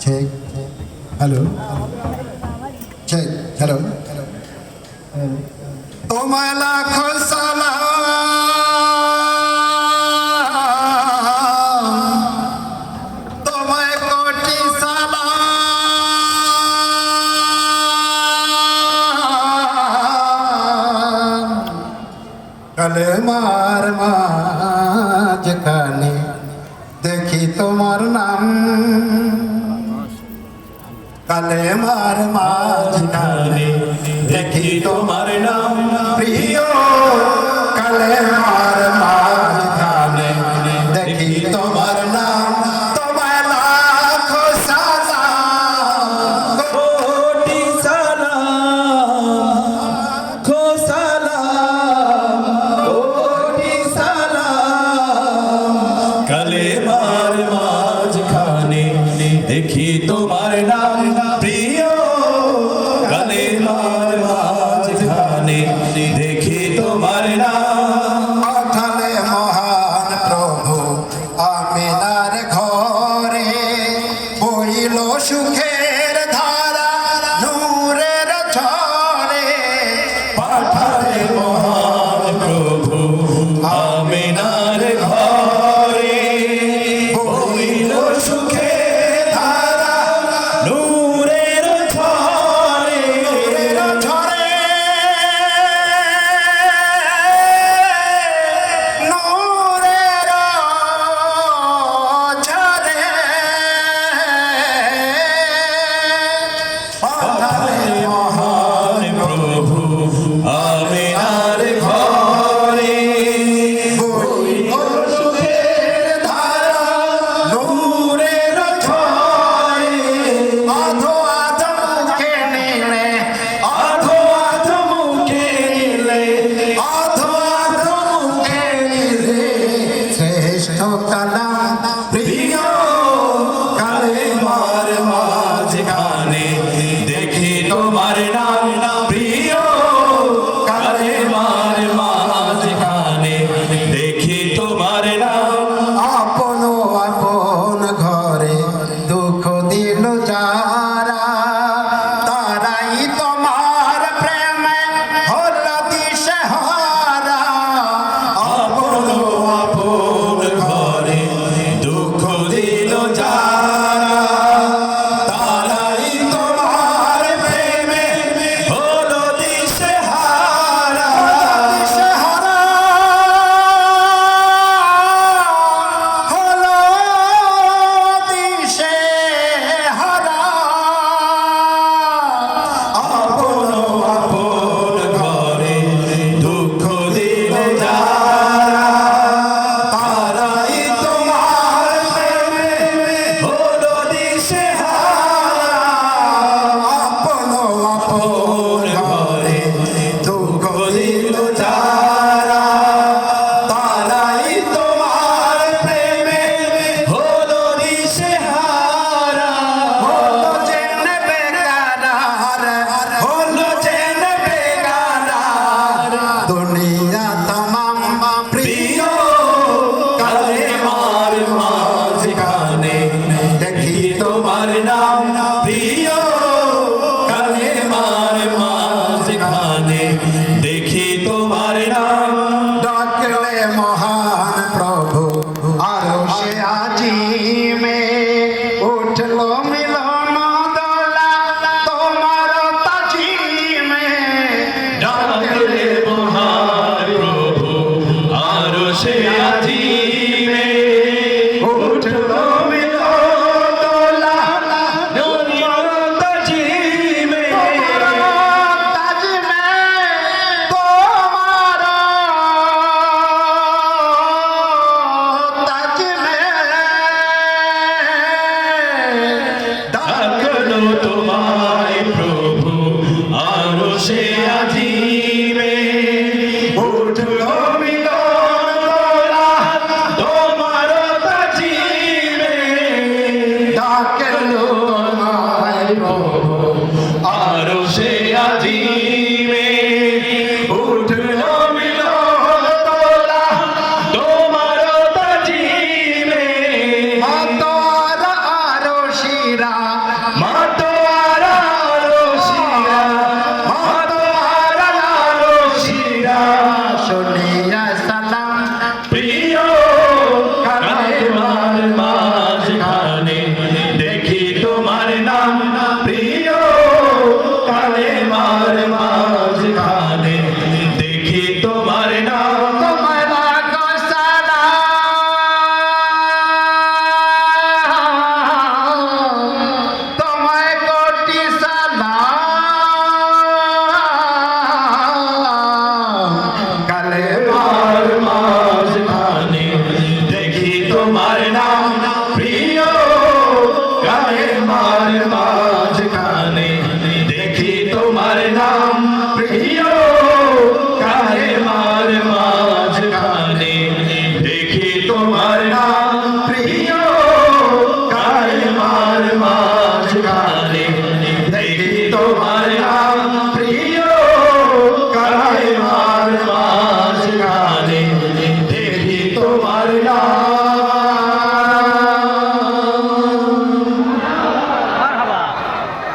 Check hello check hello তোমায় লাখো সালা কালে মার মাঝ দেখি তোমার নাম। কালে মার মাঝখানে দেখি তোমার নাম। প্রিয় কালে কালেমার মাঝখানে দেখি তোমার নাম প্রিয়। কালেমার মাঝখানে দেখি তোমার নাম My heart. তোমার